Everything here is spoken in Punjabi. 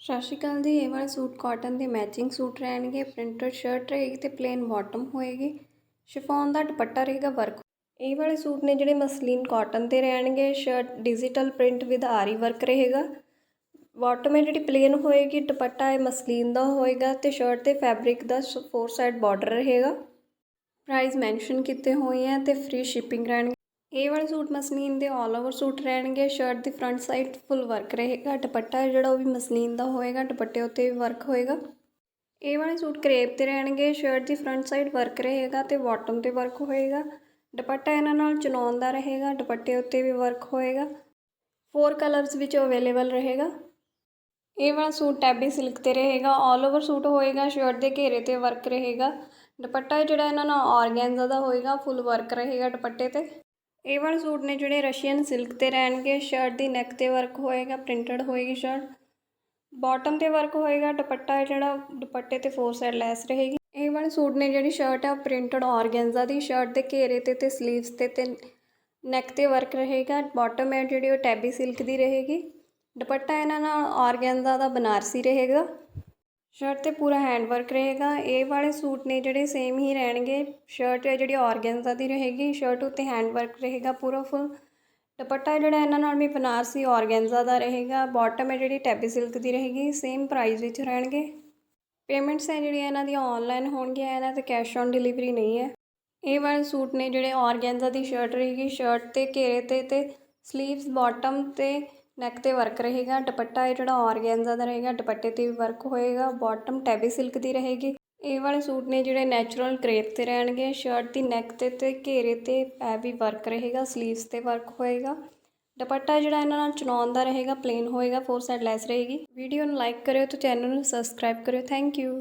ਸਤਿ ਸ਼੍ਰੀ ਅਕਾਲ ਜੀ, ਇਹ ਵਾਲੇ ਸੂਟ ਕਾਟਨ ਦੇ ਮੈਚਿੰਗ ਸੂਟ ਰਹਿਣਗੇ ਪ੍ਰਿੰਟਡ ਸ਼ਰਟ ਰਹੇਗੀ ਤੇ ਪਲੇਨ ਬਾਟਮ ਹੋਏਗੀ। ਸ਼ਿਫੋਨ ਦਾ ਦੁਪੱਟਾ ਰਹੇਗਾ ਵਰਕ ਇਹ ਵਾਲੇ ਸੂਟ ਨੇ ਜਿਹੜੇ ਮਸਲੀਨ ਕਾਟਨ 'ਤੇ ਰਹਿਣਗੇ ਸ਼ਰਟ ਡਿਜੀਟਲ ਪ੍ਰਿੰਟ ਵਿਦ ਆਰੀ ਵਰਕ ਰਹੇਗਾ। ਬਾਟਮ ਹੈ ਜਿਹੜੀ ਪਲੇਨ ਹੋਏਗੀ, ਦੁਪੱਟਾ ਇਹ ਮਸਲੀਨ ਦਾ ਹੋਏਗਾ ਤੇ ਸ਼ਰਟ ਤੇ ਫੈਬਰਿਕ ਦਾ ਫੋਰ ਸਾਈਡ ਬਾਰਡਰ ਰਹੇਗਾ। ਪ੍ਰਾਈਸ ਮੈਂਸ਼ਨ ਕੀਤੇ ਹੋਏ ਆ ਤੇ ਫ੍ਰੀ ਸ਼ਿਪਿੰਗ ਰਹਿਣਗੇ। ਇਹ ਵਾਲੇ ਸੂਟ ਮਸਲੀਨ ਦੇ ਆਲ ਓਵਰ ਸੂਟ ਰਹਿਣਗੇ। ਸ਼ਰਟ ਦੀ ਫਰੰਟ ਸਾਈਡ ਫੁੱਲ ਵਰਕ ਰਹੇਗਾ ਦੁਪੱਟਾ ਜਿਹੜਾ ਉਹ ਵੀ ਮਸਲੀਨ ਦਾ ਹੋਏਗਾ ਦੁਪੱਟੇ ਉੱਤੇ ਵੀ ਵਰਕ ਹੋਏਗਾ। ਇਹ ਵਾਲੇ ਸੂਟ ਕਰੇਪ ਤੇ ਰਹਿਣਗੇ ਸ਼ਰਟ ਦੀ ਫਰੰਟ ਸਾਈਡ ਵਰਕ ਰਹੇਗਾ ਤੇ ਬਾਟਮ ਤੇ ਵਰਕ ਹੋਏਗਾ। ਦੁਪੱਟਾ ਇਹਨਾਂ ਨਾਲ ਚਨੌਨ ਦਾ ਰਹੇਗਾ, ਦੁਪੱਟੇ ਉੱਤੇ ਵੀ ਵਰਕ ਹੋਏਗਾ। ਫੋਰ ਕਲਰਸ ਵਿੱਚ ਅਵੇਲੇਬਲ ਰਹੇਗਾ। ਇਹ ਵਾਲਾ ਸੂਟ ਟੈਬੀ ਸਿਲਕ ਤੇ ਰਹੇਗਾ ਆਲ ਓਵਰ ਸੂਟ ਹੋਏਗਾ ਸ਼ਰਟ ਦੇ ਘੇਰੇ ਤੇ ਵਰਕ ਰਹੇਗਾ। ਦੁਪੱਟਾ ਜਿਹੜਾ ਇਹਨਾਂ ਨਾਲ ਆਰਗੈਂਜ਼ਾ ਦਾ ਹੋਏਗਾ ਫੁੱਲ ਵਰਕ ਰਹੇਗਾ ਦੁਪੱਟੇ ਤੇ। ਇਹ ਵਾਲੇ ਸੂਟ ਨੇ ਜਿਹੜੇ ਰਸ਼ੀਅਨ ਸਿਲਕ ਤੇ ਰਹਿਣਗੇ ਸ਼ਰਟ ਦੀ ਨੈਕ ਤੇ ਵਰਕ ਹੋਏਗਾ ਪ੍ਰਿੰਟਡ ਹੋਏਗੀ ਸ਼ਰਟ ਬਾਟਮ ਤੇ ਵਰਕ ਹੋਏਗਾ, ਦੁਪੱਟਾ ਹੈ ਜਿਹੜਾ, ਦੁਪੱਟੇ ਤੇ ਫੋਰ ਸਾਈਡ ਲੈਸ ਰਹੇਗੀ। ਇਹ ਵਾਲੇ ਸੂਟ ਨੇ ਜਿਹੜੀ ਸ਼ਰਟ ਹੈ ਪ੍ਰਿੰਟਡ ਔਰਗੈਂਜਾ ਦੀ ਸ਼ਰਟ ਦੇ ਘੇਰੇ ਤੇ ਤੇ ਸਲੀਵਸ ਤੇ ਤੇ ਨੈਕ ਤੇ ਵਰਕ ਰਹੇਗਾ। ਬਾਟਮ ਹੈ ਜਿਹੜੀ ਉਹ ਟੈਬੀ ਸਿਲਕ ਦੀ ਰਹੇਗੀ। ਦੁਪੱਟਾ ਇਹਨਾਂ ਨਾਲ ਔਰਗੈਂਜਾ ਦਾ ਬਨਾਰਸੀ ਰਹੇਗਾ। ਸ਼ਰਟ ਤੇ ਪੂਰਾ ਹੈਂਡ ਵਰਕ ਰਹੇਗਾ। ਇਹ ਵਾਲੇ ਸੂਟ ਨੇ ਜਿਹੜੇ ਸੇਮ ਹੀ ਰਹਿਣਗੇ। ਸ਼ਰਟ ਹੈ ਜਿਹੜੀ ਆਰਗੈਂਜ਼ਾ ਦੀ ਰਹੇਗੀ। ਸ਼ਰਟ ਉੱਤੇ ਹੈਂਡ ਵਰਕ ਰਹੇਗਾ ਪੂਰਾ ਫੁੱਲ ਦੁਪੱਟਾ ਜਿਹੜਾ ਇਹਨਾਂ ਨਾਲ ਵੀ ਬਨਾਰਸੀ ਔਰਗੈਂਜਾ ਦਾ ਰਹੇਗਾ। ਬਾਟਮ ਹੈ ਜਿਹੜੀ ਟੈਬੀ ਸਿਲਕ ਦੀ ਰਹੇਗੀ। ਸੇਮ ਪ੍ਰਾਈਸ ਵਿੱਚ ਰਹਿਣਗੇ। ਪੇਮੈਂਟਸ ਹੈ ਜਿਹੜੀਆਂ ਇਹਨਾਂ ਦੀਆਂ ਆਨਲਾਈਨ ਹੋਣਗੀਆਂ। ਇਹਨਾਂ ਤੇ ਕੈਸ਼ ਔਨ ਡਿਲੀਵਰੀ ਨਹੀਂ ਹੈ। ਇਹ ਵਾਲੇ ਸੂਟ ਨੇ ਜਿਹੜੇ ਔਰਗੈਂਜਾ ਦੀ ਸ਼ਰਟ ਰਹੇਗੀ। ਸ਼ਰਟ ਤੇ ਘੇਰੇ ਤੇ ਤੇ ਸਲੀਵਸ ਬਾਟਮ ਤੇ ਨੈਕ ਤੇ ਵਰਕ ਰਹੇਗਾ, ਦੁਪੱਟਾ ਇਹ ਜਿਹੜਾ ਆਰਗੈਂਜ਼ਾ ਦਾ ਰਹੇਗਾ, ਦੁਪੱਟੇ ਤੇ ਵੀ ਵਰਕ ਹੋਏਗਾ ਬਾਟਮ ਟੈਬੀ ਸਿਲਕ ਦੀ ਰਹੇਗੀ। ਇਹ ਵਾਲੇ ਸੂਟ ਨੇ ਜਿਹੜੇ ਨੈਚੁਰਲ ਕਰੇਪ ਤੇ ਰਹਿਣਗੇ ਸ਼ਰਟ ਦੀ ਨੈਕ ਤੇ ਤੇ ਘੇਰੇ ਤੇ ਐ ਵੀ ਵਰਕ ਰਹੇਗਾ ਸਲੀਵਸ ਤੇ ਵਰਕ ਹੋਏਗਾ। ਦੁਪੱਟਾ ਜਿਹੜਾ ਇਹਨਾਂ ਨਾਲ ਚਨੌਨ ਦਾ ਰਹੇਗਾ ਪਲੇਨ ਹੋਏਗਾ ਫੋਰ ਸਾਈਡ ਲੈਸ ਰਹੇਗੀ। ਵੀਡੀਓ ਨੂੰ ਲਾਈਕ ਕਰਿਓ ਤੇ ਚੈਨਲ ਨੂੰ ਸਬਸਕ੍ਰਾਈਬ ਕਰਿਓ ਥੈਂਕ ਯੂ